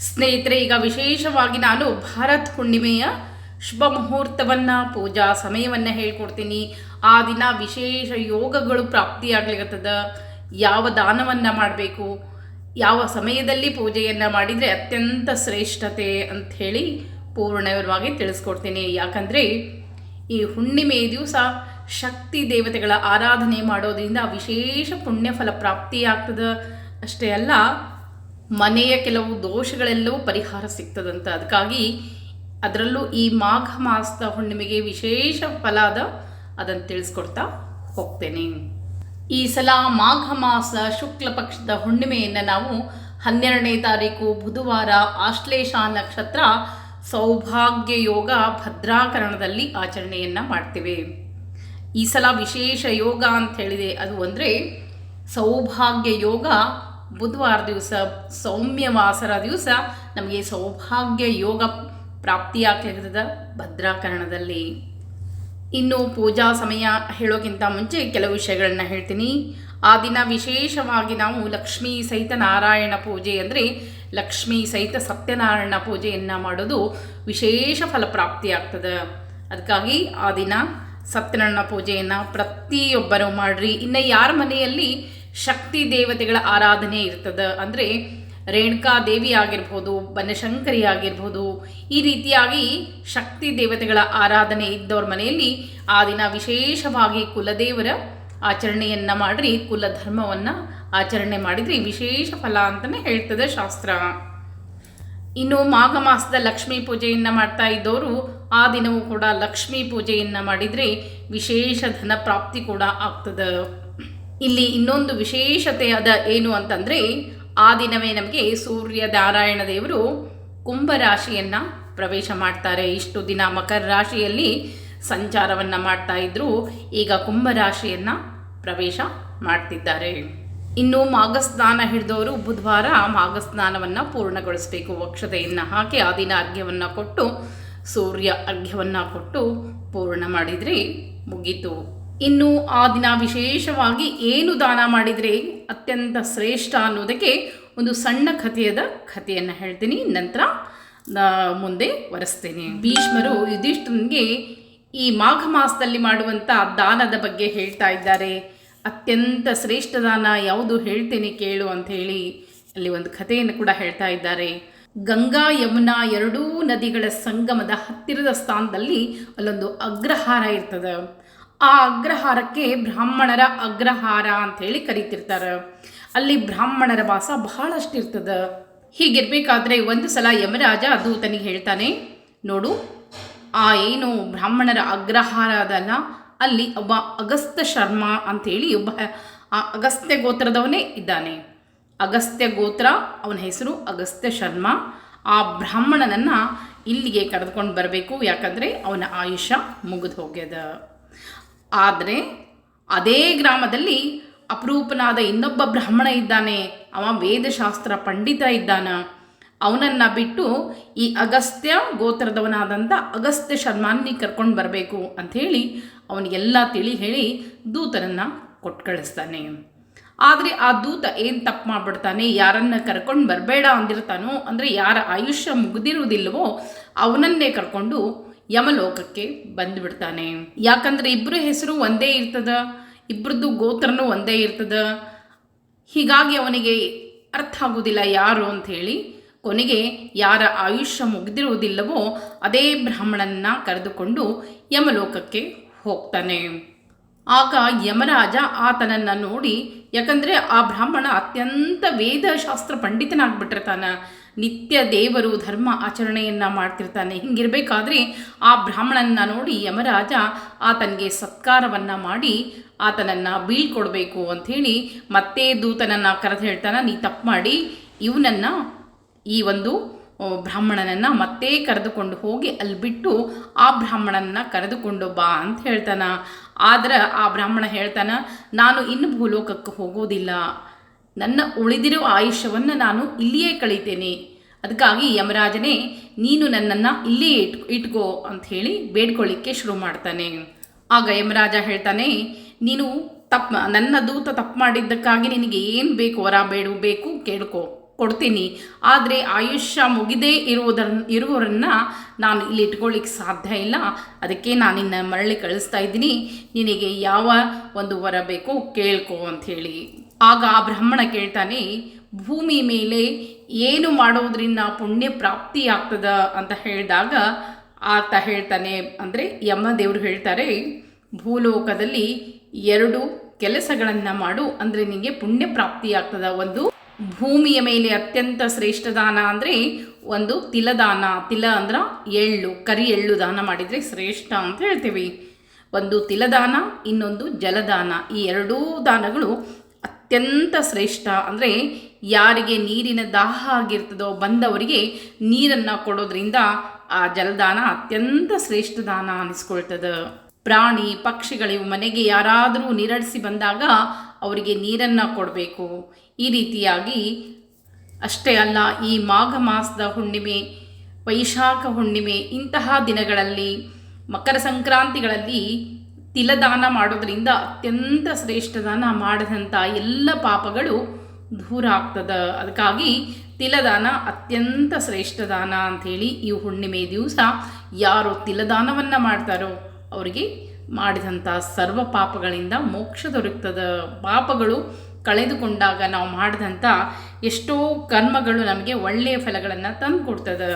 ಸ್ನೇಹಿತರೆ, ಈಗ ವಿಶೇಷವಾಗಿ ನಾನು ಭಾರತ್ ಹುಣ್ಣಿಮೆಯ ಶುಭ ಮುಹೂರ್ತವನ್ನು, ಪೂಜಾ ಸಮಯವನ್ನು ಹೇಳ್ಕೊಡ್ತೀನಿ. ಆ ದಿನ ವಿಶೇಷ ಯೋಗಗಳು ಪ್ರಾಪ್ತಿಯಾಗ್ಲಿಕತ್ತದ. ಯಾವ ದಾನವನ್ನು ಮಾಡಬೇಕು, ಯಾವ ಸಮಯದಲ್ಲಿ ಪೂಜೆಯನ್ನು ಮಾಡಿದರೆ ಅತ್ಯಂತ ಶ್ರೇಷ್ಠತೆ ಅಂಥೇಳಿ ಪೂರ್ಣವಾಗಿ ತಿಳಿಸ್ಕೊಡ್ತೀನಿ. ಯಾಕಂದರೆ, ಈ ಹುಣ್ಣಿಮೆ ದಿವಸ ಶಕ್ತಿ ದೇವತೆಗಳ ಆರಾಧನೆ ಮಾಡೋದ್ರಿಂದ ವಿಶೇಷ ಪುಣ್ಯಫಲ ಪ್ರಾಪ್ತಿಯಾಗ್ತದೆ. ಅಷ್ಟೇ ಅಲ್ಲ ಮನೆಯ ಕೆಲವು ದೋಷಗಳೆಲ್ಲವೂ ಪರಿಹಾರ ಸಿಗ್ತದಂತ. ಅದಕ್ಕಾಗಿ ಅದರಲ್ಲೂ ಈ ಮಾಘ ಮಾಸದ ಹುಣ್ಣಿಮೆಗೆ ವಿಶೇಷ ಫಲಾದ ಅದ ಅದನ್ನು ತಿಳಿಸ್ಕೊಡ್ತಾ ಹೋಗ್ತೇನೆ. ಈ ಸಲ ಮಾಘ ಮಾಸ ಶುಕ್ಲ ಪಕ್ಷದ ಹುಣ್ಣಿಮೆಯನ್ನು ನಾವು ಹನ್ನೆರಡನೇ ತಾರೀಕು, ಬುಧವಾರ, ಆಶ್ಲೇಷ ನಕ್ಷತ್ರ, ಸೌಭಾಗ್ಯ ಯೋಗ, ಭದ್ರಾಕರಣದಲ್ಲಿ ಆಚರಣೆಯನ್ನು ಮಾಡ್ತೇವೆ. ಈ ಸಲ ವಿಶೇಷ ಯೋಗ ಅಂತ ಹೇಳಿದೆ. ಅದು ಅಂದರೆ ಸೌಭಾಗ್ಯ ಯೋಗ ಬುಧವಾರ ದಿವಸ ಸೌಮ್ಯವಾಸರ ದಿವಸ ನಮಗೆ ಸೌಭಾಗ್ಯ ಯೋಗ ಪ್ರಾಪ್ತಿಯಾಗ್ತದ ಭದ್ರಾಕರಣದಲ್ಲಿ. ಇನ್ನು ಪೂಜಾ ಸಮಯ ಹೇಳೋಕ್ಕಿಂತ ಮುಂಚೆ ಕೆಲವು ವಿಷಯಗಳನ್ನ ಹೇಳ್ತೀನಿ. ಆ ದಿನ ವಿಶೇಷವಾಗಿ ನಾವು ಲಕ್ಷ್ಮೀ ಸಹಿತ ನಾರಾಯಣ ಪೂಜೆ ಅಂದರೆ ಲಕ್ಷ್ಮೀ ಸಹಿತ ಸತ್ಯನಾರಾಯಣ ಪೂಜೆಯನ್ನು ಮಾಡೋದು ವಿಶೇಷ ಫಲಪ್ರಾಪ್ತಿಯಾಗ್ತದೆ ಅದಕ್ಕಾಗಿ ಆ ದಿನ ಸತ್ಯನಾರಾಯಣ ಪೂಜೆಯನ್ನು ಪ್ರತಿಯೊಬ್ಬರು ಮಾಡ್ರಿ. ಇನ್ನು ಯಾರ ಮನೆಯಲ್ಲಿ ಶಕ್ತಿ ದೇವತೆಗಳ ಆರಾಧನೆ ಇರ್ತದೆ. ಅಂದರೆ ರೇಣುಕಾ ದೇವಿ ಆಗಿರ್ಬೋದು, ಬನಶಂಕರಿ ಆಗಿರ್ಬೋದು, ಈ ರೀತಿಯಾಗಿ ಶಕ್ತಿ ದೇವತೆಗಳ ಆರಾಧನೆ ಇದ್ದವ್ರ ಮನೆಯಲ್ಲಿ ಆ ದಿನ ವಿಶೇಷವಾಗಿ ಕುಲದೇವರ ಆಚರಣೆಯನ್ನು ಮಾಡಿರಿ, ಕುಲಧರ್ಮವನ್ನು ಆಚರಣೆ ಮಾಡಿದ್ರಿ ವಿಶೇಷ ಫಲ ಅಂತಲೇ ಹೇಳ್ತದೆ ಶಾಸ್ತ್ರ. ಇನ್ನು ಮಾಘ ಮಾಸದ ಲಕ್ಷ್ಮೀ ಪೂಜೆಯನ್ನು ಮಾಡ್ತಾ ಇದ್ದವರು ಆ ದಿನವೂ ಕೂಡ ಲಕ್ಷ್ಮೀ ಪೂಜೆಯನ್ನು ಮಾಡಿದರೆ ವಿಶೇಷ ಧನ ಪ್ರಾಪ್ತಿ ಕೂಡ ಆಗ್ತದೆ. ಇಲ್ಲಿ ಇನ್ನೊಂದು ವಿಶೇಷತೆ ಅದ ಏನು ಅಂತಂದರೆ, ಆ ದಿನವೇ ನಮಗೆ ಸೂರ್ಯ ನಾರಾಯಣ ದೇವರು ಕುಂಭರಾಶಿಯನ್ನು ಪ್ರವೇಶ ಮಾಡ್ತಾರೆ. ಇಷ್ಟು ದಿನ ಮಕರ ರಾಶಿಯಲ್ಲಿ ಸಂಚಾರವನ್ನು ಮಾಡ್ತಾ ಇದ್ದರು ಈಗ ಕುಂಭರಾಶಿಯನ್ನು ಪ್ರವೇಶ ಮಾಡ್ತಿದ್ದಾರೆ. ಇನ್ನು ಮಾಘಸ್ನಾನ ಹಿಡಿದವರು ಬುಧವಾರ ಮಾಘಸ್ನಾನವನ್ನು ಪೂರ್ಣಗೊಳಿಸಬೇಕು. ವಕ್ಷತೆಯನ್ನು ಹಾಕಿ ಆ ದಿನ ಅರ್ಘ್ಯವನ್ನು ಕೊಟ್ಟು, ಸೂರ್ಯ ಅರ್ಘ್ಯವನ್ನು ಕೊಟ್ಟು ಪೂರ್ಣ ಮಾಡಿದರೆ ಮುಗೀತು. ಇನ್ನು ಆ ದಿನ ವಿಶೇಷವಾಗಿ ಏನು ದಾನ ಮಾಡಿದರೆ ಅತ್ಯಂತ ಶ್ರೇಷ್ಠ ಅನ್ನೋದಕ್ಕೆ ಒಂದು ಸಣ್ಣ ಕಥೆಯದ ಕಥೆಯನ್ನು ಹೇಳ್ತೀನಿ. ನಂತರ ಮುಂದೆ ಒರೆಸ್ತೇನೆ. ಭೀಷ್ಮರು ಯುಧಿಷ್ಠನಿಗೆ ಈ ಮಾಘ ಮಾಸದಲ್ಲಿ ಮಾಡುವಂಥ ದಾನದ ಬಗ್ಗೆ ಹೇಳ್ತಾ ಇದ್ದಾರೆ. ಅತ್ಯಂತ ಶ್ರೇಷ್ಠ ದಾನ ಯಾವುದು ಹೇಳ್ತೇನೆ ಕೇಳು ಅಂತ ಹೇಳಿ ಅಲ್ಲಿ ಒಂದು ಕಥೆಯನ್ನು ಕೂಡ ಹೇಳ್ತಾ ಇದ್ದಾರೆ. ಗಂಗಾ ಯಮುನಾ ಎರಡೂ ನದಿಗಳ ಸಂಗಮದ ಹತ್ತಿರದ ಸ್ಥಾನದಲ್ಲಿ ಅಲ್ಲೊಂದು ಅಗ್ರಹಾರ ಇರ್ತದೆ. ಆ ಅಗ್ರಹಾರಕ್ಕೆ ಬ್ರಾಹ್ಮಣರ ಅಗ್ರಹಾರ ಅಂತ ಹೇಳಿ ಕರಿತಿರ್ತಾರೆ. ಅಲ್ಲಿ ಬ್ರಾಹ್ಮಣರ ವಾಸ ಬಹಳಷ್ಟು ಇರ್ತದೆ ಹೀಗಿರ್ಬೇಕಾದ್ರೆ ಒಂದು ಸಲ ಯಮರಾಜ ದೂತನಿಗೆ ಹೇಳ್ತಾನೆ, ನೋಡು, ಆ ಏನು ಬ್ರಾಹ್ಮಣರ ಅಗ್ರಹಾರ ಅದಲ್ಲ, ಅಲ್ಲಿ ಒಬ್ಬ ಅಗಸ್ತ್ಯ ಶರ್ಮ ಅಂತೇಳಿ ಒಬ್ಬ, ಆ ಅಗಸ್ತ್ಯ ಗೋತ್ರದವನೇ ಇದ್ದಾನೆ. ಅಗಸ್ತ್ಯ ಗೋತ್ರ, ಅವನ ಹೆಸರು ಅಗಸ್ತ್ಯ ಶರ್ಮ. ಆ ಬ್ರಾಹ್ಮಣನನ್ನು ಇಲ್ಲಿಗೆ ಕರೆದುಕೊಂಡು ಬರಬೇಕು, ಯಾಕಂದರೆ ಅವನ ಆಯುಷ್ಯ ಮುಗಿದು ಹೋಗ್ಯದ ಆದರೆ ಅದೇ ಗ್ರಾಮದಲ್ಲಿ ಅಪರೂಪನಾದ ಇನ್ನೊಬ್ಬ ಬ್ರಾಹ್ಮಣ ಇದ್ದಾನೆ. ಅವ ವೇದಶಾಸ್ತ್ರ ಪಂಡಿತ ಇದ್ದಾನ. ಅವನನ್ನು ಬಿಟ್ಟು ಈ ಅಗಸ್ತ್ಯ ಗೋತ್ರದವನಾದಂಥ ಅಗಸ್ತ್ಯ ಶರ್ಮಾನ್ನಿ ಕರ್ಕೊಂಡು ಬರಬೇಕು ಅಂಥೇಳಿ ಅವನಿಗೆಲ್ಲ ತಿಳಿ ಹೇಳಿ ದೂತನನ್ನು ಕೊಟ್ಟು ಕಳಿಸ್ತಾನೆ ಆದರೆ ಆ ದೂತ ಏನು ತಪ್ಪು ಮಾಡಿಬಿಡ್ತಾನೆ? ಯಾರನ್ನು ಕರ್ಕೊಂಡು ಬರಬೇಡ ಅಂದಿರ್ತಾನೋ? ಅಂದರೆ ಯಾರ ಆಯುಷ್ಯ ಮುಗಿದಿರುವುದಿಲ್ಲವೋ ಅವನನ್ನೇ ಕರ್ಕೊಂಡು ಯಮಲೋಕಕ್ಕೆ ಬಂದ್ಬಿಡ್ತಾನೆ. ಯಾಕಂದರೆ ಇಬ್ಬರ ಹೆಸರು ಒಂದೇ ಇರ್ತದ ಇಬ್ಬರದ್ದು ಗೋತ್ರನೂ ಒಂದೇ ಇರ್ತದ. ಹೀಗಾಗಿ ಅವನಿಗೆ ಅರ್ಥ ಆಗೋದಿಲ್ಲ ಯಾರು ಅಂತ ಹೇಳಿ ಕೊನೆಗೆ ಯಾರ ಆಯುಷ್ಯ ಮುಗಿದಿರುವುದಿಲ್ಲವೋ ಅದೇ ಬ್ರಾಹ್ಮಣನ್ನ ಕರೆದುಕೊಂಡು ಯಮಲೋಕಕ್ಕೆ ಹೋಗ್ತಾನೆ. ಆಗ ಯಮರಾಜ ಆತನನ್ನು ನೋಡಿ, ಯಾಕಂದರೆ ಆ ಬ್ರಾಹ್ಮಣ ಅತ್ಯಂತ ವೇದಶಾಸ್ತ್ರ ಪಂಡಿತನಾಗ್ಬಿಟ್ಟಿರ್ತಾನ. ನಿತ್ಯ ದೇವರು ಧರ್ಮ ಆಚರಣೆಯನ್ನು ಮಾಡ್ತಿರ್ತಾನೆ. ಹಿಂಗಿರಬೇಕಾದ್ರೆ ಆ ಬ್ರಾಹ್ಮಣನ ನೋಡಿ ಯಮರಾಜ ಆತನಿಗೆ ಸತ್ಕಾರವನ್ನು ಮಾಡಿ ಆತನನ್ನು ಬೀಳ್ಕೊಡ್ಬೇಕು ಅಂಥೇಳಿ ಮತ್ತೆ ದೂತನನ್ನು ಕರೆದು ಹೇಳ್ತಾನೆ, ನೀ ತಪ್ಪು ಮಾಡಿ, ಇವನನ್ನು, ಈ ಒಂದು ಬ್ರಾಹ್ಮಣನನ್ನು ಮತ್ತೆ ಕರೆದುಕೊಂಡು ಹೋಗಿ ಅಲ್ಲಿ ಬಿಟ್ಟು ಆ ಬ್ರಾಹ್ಮಣನ ಕರೆದುಕೊಂಡು ಬಾ ಅಂತ ಹೇಳ್ತಾನ. ಆದ್ರೆ ಆ ಬ್ರಾಹ್ಮಣ ಹೇಳ್ತಾನ, ನಾನು ಇನ್ನು ಭೂಲೋಕಕ್ಕೆ ಹೋಗೋದಿಲ್ಲ. ನನ್ನ ಉಳಿದಿರೋ ಆಯುಷ್ಯವನ್ನು ನಾನು ಇಲ್ಲಿಯೇ ಕಳೀತೇನೆ. ಅದಕ್ಕಾಗಿ ಯಮರಾಜನೇ, ನೀನು ನನ್ನನ್ನು ಇಲ್ಲೇ ಇಟ್, ಇಟ್ಕೋ ಅಂತ ಹೇಳಿ ಬೇಡ್ಕೊಳ್ಳಿಕ್ಕೆ ಶುರು ಮಾಡ್ತಾನೆ. ಆಗ ಯಮರಾಜ ಹೇಳ್ತಾನೆ, ನೀನು ತಪ್ಪು, ನನ್ನ ದೂತ ತಪ್ಪು ಮಾಡಿದ್ದಕ್ಕಾಗಿ ನಿನಗೆ ಏನು ಬೇಕು ವರ ಬೇಡು, ಬೇಕು ಕೇಳ್ಕೊ, ಕೊಡ್ತೀನಿ. ಆದರೆ ಆಯುಷ್ಯ ಮುಗಿದೇ ಇರುವುದರ, ಇರುವವರನ್ನು ನಾನು ಇಲ್ಲಿ ಇಟ್ಕೊಳ್ಳಿಕ್ಕೆ ಸಾಧ್ಯ ಇಲ್ಲ. ಅದಕ್ಕೆ ನಾನು ನಿನ್ನ ಮರಳಿ ಕಳಿಸ್ತಾ ಇದ್ದೀನಿ. ನಿನಗೆ ಯಾವ ಒಂದು ವರ ಬೇಕು ಕೇಳ್ಕೊ ಅಂಥೇಳಿ ಆಗ ಆ ಬ್ರಾಹ್ಮಣ ಕೇಳ್ತಾನೆ ಭೂಮಿ ಮೇಲೆ ಏನು ಮಾಡೋದ್ರಿಂದ ಪುಣ್ಯ ಪ್ರಾಪ್ತಿ ಆಗ್ತದ ಅಂತ ಹೇಳಿದಾಗ ಆತ ಹೇಳ್ತಾನೆ ಅಂದರೆ ಯಮ್ಮ ದೇವರು ಹೇಳ್ತಾರೆ, ಭೂಲೋಕದಲ್ಲಿ ಎರಡು ಕೆಲಸಗಳನ್ನು ಮಾಡು ಅಂದರೆ ನಿಮಗೆ ಪುಣ್ಯ ಪ್ರಾಪ್ತಿ ಆಗ್ತದ. ಒಂದು ಭೂಮಿಯ ಮೇಲೆ ಅತ್ಯಂತ ಶ್ರೇಷ್ಠ ದಾನ ಅಂದರೆ ಒಂದು ತಿಲದಾನ ತಿಲ ಅಂದ್ರೆ ಎಳ್ಳು, ಕರಿ ಎಳ್ಳು ದಾನ ಮಾಡಿದರೆ ಶ್ರೇಷ್ಠ ಅಂತ ಹೇಳ್ತೀವಿ. ಒಂದು ತಿಲದಾನ, ಇನ್ನೊಂದು ಜಲದಾನ. ಈ ಎರಡೂ ದಾನಗಳು ಅತ್ಯಂತ ಶ್ರೇಷ್ಠ. ಅಂದರೆ ಯಾರಿಗೆ ನೀರಿನ ದಾಹ ಆಗಿರ್ತದೋ ಬಂದವರಿಗೆ ನೀರನ್ನು ಕೊಡೋದ್ರಿಂದ ಆ ಜಲದಾನ ಅತ್ಯಂತ ಶ್ರೇಷ್ಠ ದಾನ ಅನಿಸ್ಕೊಳ್ತದೆ. ಪ್ರಾಣಿ, ಪಕ್ಷಿಗಳಿವು ಮನೆಗೆ ಯಾರಾದರೂ ನೀರಡಿಸಿ ಬಂದಾಗ ಅವರಿಗೆ ನೀರನ್ನು ಕೊಡಬೇಕು. ಈ ರೀತಿಯಾಗಿ ಅಷ್ಟೇ ಅಲ್ಲ, ಈ ಮಾಘ ಮಾಸದ ಹುಣ್ಣಿಮೆ, ವೈಶಾಖ ಹುಣ್ಣಿಮೆ ಇಂತಹ ದಿನಗಳಲ್ಲಿ, ಮಕರ ಸಂಕ್ರಾಂತಿಗಳಲ್ಲಿ ತಿಲದಾನ ಮಾಡೋದ್ರಿಂದ ಅತ್ಯಂತ ಶ್ರೇಷ್ಠ ದಾನ ಮಾಡಿದಂಥ ಎಲ್ಲ ಪಾಪಗಳು ದೂರ ಆಗ್ತದ. ಅದಕ್ಕಾಗಿ ತಿಲದಾನ ಅತ್ಯಂತ ಶ್ರೇಷ್ಠ ದಾನ ಅಂಥೇಳಿ ಈ ಹುಣ್ಣಿಮೆ ದಿವಸ ಯಾರು ತಿಲದಾನವನ್ನು ಮಾಡ್ತಾರೋ ಅವರಿಗೆ ಮಾಡಿದಂಥ ಸರ್ವ ಪಾಪಗಳಿಂದ ಮೋಕ್ಷ ದೊರಕ್ತದ. ಪಾಪಗಳು ಕಳೆದುಕೊಂಡಾಗ ನಾವು ಮಾಡಿದಂಥ ಎಷ್ಟೋ ಕರ್ಮಗಳು ನಮಗೆ ಒಳ್ಳೆಯ ಫಲಗಳನ್ನು ತಂದು ಕೊಡ್ತದೆ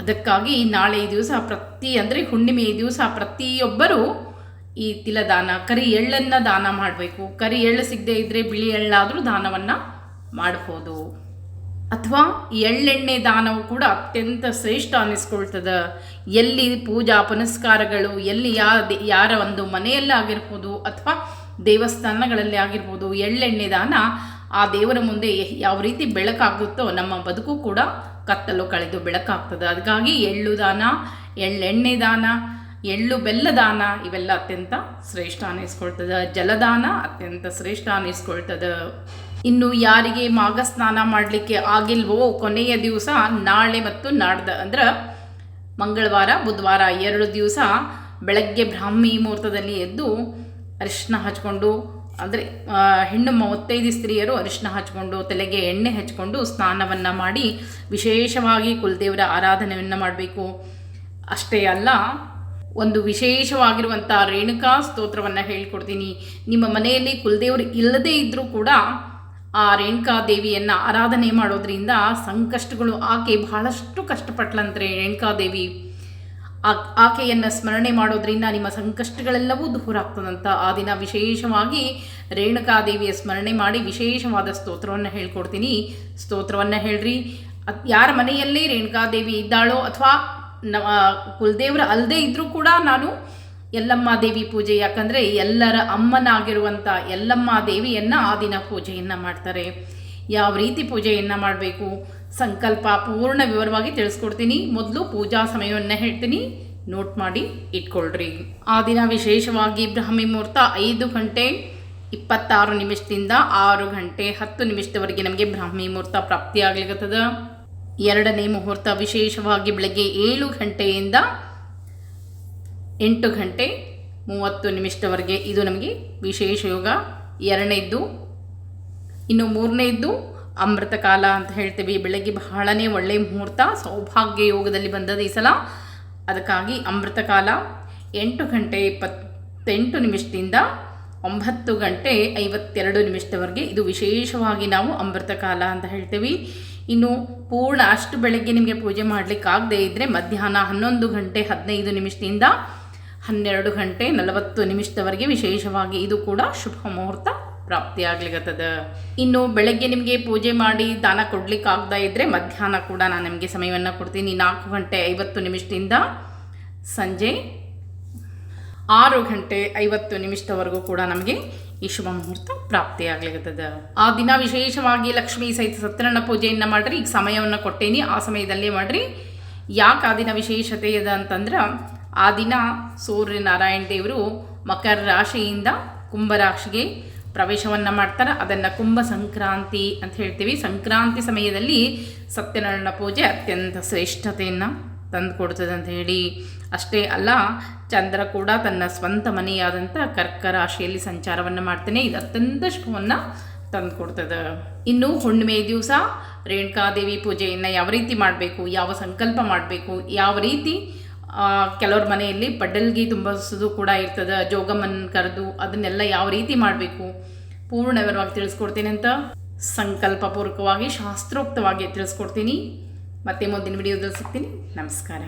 ಅದಕ್ಕಾಗಿ ನಾಳೆ ದಿವಸ ಪ್ರತಿ, ಅಂದರೆ ಹುಣ್ಣಿಮೆ ದಿವಸ ಪ್ರತಿಯೊಬ್ಬರೂ ಈ ತಿಲದಾನ, ಕರಿ ಎಳ್ಳನ್ನು ದಾನ ಮಾಡಬೇಕು. ಕರಿ ಎಳ್ಳು ಸಿಗದೆ ಇದ್ದರೆ ಬಿಳಿ ಎಳ್ಳಾದರೂ ದಾನವನ್ನು ಮಾಡ್ಬೋದು. ಅಥವಾ ಎಳ್ಳೆಣ್ಣೆ ದಾನವು ಕೂಡ ಅತ್ಯಂತ ಶ್ರೇಷ್ಠ ಅನ್ನಿಸ್ಕೊಳ್ತದೆ ಎಲ್ಲಿ ಪೂಜಾ ಪುನಸ್ಕಾರಗಳು, ಎಲ್ಲಿ ಯಾ ಯಾರ ಒಂದು ಮನೆಯಲ್ಲಾಗಿರ್ಬೋದು ಅಥವಾ ದೇವಸ್ಥಾನಗಳಲ್ಲಿ ಆಗಿರ್ಬೋದು, ಎಳ್ಳೆಣ್ಣೆ ದಾನ ಆ ದೇವರ ಮುಂದೆ ಯಾವ ರೀತಿ ಬೆಳಕಾಗುತ್ತೋ ನಮ್ಮ ಬದುಕು ಕೂಡ ಕತ್ತಲು ಕಳೆದು ಬೆಳಕಾಗ್ತದೆ. ಅದಕ್ಕಾಗಿ ಎಳ್ಳು ದಾನ, ಎಳ್ಳೆಣ್ಣೆ ದಾನ ಎಳ್ಳು ಬೆಲ್ಲ ದಾನ ಇವೆಲ್ಲ ಅತ್ಯಂತ ಶ್ರೇಷ್ಠ ಅನ್ನಿಸ್ಕೊಳ್ತದೆ. ಜಲದಾನ ಅತ್ಯಂತ ಶ್ರೇಷ್ಠ ಅನ್ನಿಸ್ಕೊಳ್ತದೆ. ಇನ್ನು ಯಾರಿಗೆ ಮಾಘ ಸ್ನಾನ ಮಾಡಲಿಕ್ಕೆ ಆಗಿಲ್ವೋ ಕೊನೆಯ ದಿವಸ ನಾಳೆ ಮತ್ತು ನಾಡ್ದ ಅಂದ್ರೆ ಮಂಗಳವಾರ, ಬುಧವಾರ ಎರಡು ದಿವಸ ಬೆಳಗ್ಗೆ ಬ್ರಾಹ್ಮಿ ಮುಹೂರ್ತದಲ್ಲಿ ಎದ್ದು ಅರಿಶಿನ ಹಚ್ಕೊಂಡು, ಅಂದರೆ ಹೆಣ್ಣು ಮೂವತ್ತೈದು ಸ್ತ್ರೀಯರು ಅರಿಶಿನ ಹಚ್ಕೊಂಡು, ತಲೆಗೆ ಎಣ್ಣೆ ಹಚ್ಕೊಂಡು ಸ್ನಾನವನ್ನು ಮಾಡಿ ವಿಶೇಷವಾಗಿ ಕುಲದೇವರ ಆರಾಧನೆಯನ್ನು ಮಾಡಬೇಕು. ಅಷ್ಟೇ ಅಲ್ಲ ಒಂದು ವಿಶೇಷವಾಗಿರುವಂಥ ರೇಣುಕಾ ಸ್ತೋತ್ರವನ್ನು ಹೇಳ್ಕೊಡ್ತೀನಿ. ನಿಮ್ಮ ಮನೆಯಲ್ಲಿ ಕುಲದೇವರು ಇಲ್ಲದೇ ಇದ್ದರೂ ಕೂಡ ಆ ರೇಣುಕಾ ದೇವಿಯನ್ನು ಆರಾಧನೆ ಮಾಡೋದ್ರಿಂದ ಸಂಕಷ್ಟಗಳು ಆಕೆ ಬಹಳಷ್ಟು ಕಷ್ಟಪಟ್ಲಂತ್ರೆ ರೇಣುಕಾದೇವಿ ಆ ಆಕೆಯನ್ನು ಸ್ಮರಣೆ ಮಾಡೋದ್ರಿಂದ ನಿಮ್ಮ ಸಂಕಷ್ಟಗಳೆಲ್ಲವೂ ದೂರ ಆಗ್ತದಂತ ಆ ದಿನ ವಿಶೇಷವಾಗಿ ರೇಣುಕಾದೇವಿಯ ಸ್ಮರಣೆ ಮಾಡಿ ವಿಶೇಷವಾದ ಸ್ತೋತ್ರವನ್ನು ಹೇಳ್ಕೊಡ್ತೀನಿ. ಸ್ತೋತ್ರವನ್ನು ಹೇಳ್ರಿ. ಯಾರ ಮನೆಯಲ್ಲಿ ರೇಣುಕಾದೇವಿ ಇದ್ದಾಳೋ ಅಥವಾ ನ ಕುಲದೇವ್ರ ಅಲ್ಲದೆ ಇದ್ದರೂ ಕೂಡ ನಾನು ಎಲ್ಲಮ್ಮ ದೇವಿ ಪೂಜೆ, ಯಾಕಂದರೆ ಎಲ್ಲರ ಅಮ್ಮನಾಗಿರುವಂಥ ಎಲ್ಲಮ್ಮ ದೇವಿಯನ್ನು ಆ ದಿನ ಪೂಜೆಯನ್ನು ಮಾಡ್ತಾರೆ. ಯಾವ ರೀತಿ ಪೂಜೆಯನ್ನು ಮಾಡಬೇಕು? ಸಂಕಲ್ಪ ಪೂರ್ಣ ವಿವರವಾಗಿ ತಿಳಿಸ್ಕೊಡ್ತೀನಿ. ಮೊದಲು ಪೂಜಾ ಸಮಯವನ್ನು ಹೇಳ್ತೀನಿ. ನೋಟ್ ಮಾಡಿ ಇಟ್ಕೊಳ್ರಿ. ಆ ದಿನ ವಿಶೇಷವಾಗಿ ಬ್ರಾಹ್ಮಿ ಮುಹೂರ್ತ ಐದು ಗಂಟೆ ಇಪ್ಪತ್ತಾರು ನಿಮಿಷದಿಂದ ಆರು ಗಂಟೆ ಹತ್ತು ನಿಮಿಷದವರೆಗೆ ನಮಗೆ ಬ್ರಾಹ್ಮಿ ಮುಹೂರ್ತ ಪ್ರಾಪ್ತಿಯಾಗ್ಲಿಕ್ಕತ್ತದ ಎರಡನೇ ಮುಹೂರ್ತ ವಿಶೇಷವಾಗಿ ಬೆಳಗ್ಗೆ ಏಳು ಗಂಟೆಯಿಂದ ಎಂಟು ಗಂಟೆ ಮೂವತ್ತು ನಿಮಿಷದವರೆಗೆ. ಇದು ನಮಗೆ ವಿಶೇಷ ಯೋಗ. ಎರಡನೇದ್ದು, ಇನ್ನು ಮೂರನೇದ್ದು, ಅಮೃತ ಕಾಲ ಅಂತ ಹೇಳ್ತೀವಿ. ಬೆಳಗ್ಗೆ ಬಹಳನೇ ಒಳ್ಳೆಯ ಮುಹೂರ್ತ. ಸೌಭಾಗ್ಯ ಯೋಗದಲ್ಲಿ ಬಂದದ ಈ ಸಲ. ಅದಕ್ಕಾಗಿ ಅಮೃತ ಕಾಲ ಎಂಟು ಗಂಟೆ ಇಪ್ಪತ್ತೆಂಟು ನಿಮಿಷದಿಂದ ಒಂಬತ್ತು ಗಂಟೆ ಐವತ್ತೆರಡು ನಿಮಿಷದವರೆಗೆ. ಇದು ವಿಶೇಷವಾಗಿ ನಾವು ಅಮೃತ ಕಾಲ ಅಂತ ಹೇಳ್ತೀವಿ. ಇನ್ನು ಪೂರ್ಣ ಅಷ್ಟು ಬೆಳಗ್ಗೆ ನಿಮಗೆ ಪೂಜೆ ಮಾಡಲಿಕ್ಕಾಗದೇ ಇದ್ದರೆ ಮಧ್ಯಾಹ್ನ ಹನ್ನೊಂದು ಗಂಟೆ ಹದಿನೈದು ನಿಮಿಷದಿಂದ ಹನ್ನೆರಡು ಗಂಟೆ ನಲವತ್ತು ನಿಮಿಷದವರೆಗೆ ವಿಶೇಷವಾಗಿ ಇದು ಕೂಡ ಶುಭ ಮುಹೂರ್ತ ಪ್ರಾಪ್ತಿಯಾಗ್ಲಿಕ್ಕತ್ತದ ಇನ್ನು ಬೆಳಗ್ಗೆ ನಿಮಗೆ ಪೂಜೆ ಮಾಡಿ ದಾನ ಕೊಡ್ಲಿಕ್ಕಾಗದೇ ಇದ್ದರೆ ಮಧ್ಯಾಹ್ನ ಕೂಡ ನಾನು ನಿಮಗೆ ಸಮಯವನ್ನು ಕೊಡ್ತೀನಿ. ನಾಲ್ಕು ಗಂಟೆ ಐವತ್ತು ನಿಮಿಷದಿಂದ ಸಂಜೆ ಆರು ಗಂಟೆ ಐವತ್ತು ನಿಮಿಷದವರೆಗೂ ಕೂಡ ನಮಗೆ ಈ ಶುಭ ಮುಹೂರ್ತ ಪ್ರಾಪ್ತಿಯಾಗ್ಲಿಕ್ಕತ್ತದ ಆ ದಿನ ವಿಶೇಷವಾಗಿ ಲಕ್ಷ್ಮೀ ಸಹಿತ ಸತ್ಯನಾರಾಯಣ ಪೂಜೆಯನ್ನು ಮಾಡ್ರಿ, ಈಗ ಸಮಯವನ್ನು ಕೊಟ್ಟೇನಿ, ಆ ಸಮಯದಲ್ಲೇ ಮಾಡ್ರಿ. ಯಾಕೆ ಆ ದಿನ ವಿಶೇಷತೆ ಇದೆ ಅಂತಂದ್ರೆ, ಆ ದಿನ ಸೂರ್ಯನಾರಾಯಣ ದೇವರು ಮಕರ ರಾಶಿಯಿಂದ ಕುಂಭರಾಶಿಗೆ ಪ್ರವೇಶವನ್ನು ಮಾಡ್ತಾರೆ. ಅದನ್ನು ಕುಂಭ ಸಂಕ್ರಾಂತಿ ಅಂತ ಹೇಳ್ತೀವಿ. ಸಂಕ್ರಾಂತಿ ಸಮಯದಲ್ಲಿ ಸತ್ಯನಾರಾಯಣ ಪೂಜೆ ಅತ್ಯಂತ ಶ್ರೇಷ್ಠತೆಯನ್ನು ತಂದು ಕೊಡ್ತದೆ ಅಂತ ಹೇಳಿ ಅಷ್ಟೇ ಅಲ್ಲ, ಚಂದ್ರ ಕೂಡ ತನ್ನ ಸ್ವಂತ ಮನೆಯಾದಂಥ ಕರ್ಕ ರಾಶಿಯಲ್ಲಿ ಸಂಚಾರವನ್ನು ಮಾಡ್ತಾನೆ, ಇದು ಅತ್ಯಂತ ಶುಭವನ್ನು ತಂದುಕೊಡ್ತದೆ. ಇನ್ನು ಹುಣ್ಣಿಮೆ ದಿವಸ ರೇಣುಕಾದೇವಿ ಪೂಜೆಯನ್ನು ಯಾವ ರೀತಿ ಮಾಡಬೇಕು, ಯಾವ ಸಂಕಲ್ಪ ಮಾಡಬೇಕು, ಯಾವ ರೀತಿ ಕೆಲವ್ರ ಮನೆಯಲ್ಲಿ ಪಡ್ಡಲ್ಗಿ ತುಂಬಿಸೋದು ಕೂಡ ಇರ್ತದೆ, ಜೋಗಮ್ಮನ ಕರೆದು ಅದನ್ನೆಲ್ಲ ಯಾವ ರೀತಿ ಮಾಡಬೇಕು ಪೂರ್ಣ ವಿವರವಾಗಿ ತಿಳಿಸ್ಕೊಡ್ತೀನಿ ಅಂತ ಸಂಕಲ್ಪಪೂರ್ವಕವಾಗಿ ಶಾಸ್ತ್ರೋಕ್ತವಾಗಿ ತಿಳಿಸ್ಕೊಡ್ತೀನಿ. ಮತ್ತೆ ಮುಂದಿನ ವಿಡಿಯೋದಲ್ಲಿ ಸಿಗ್ತೀನಿ. ನಮಸ್ಕಾರ.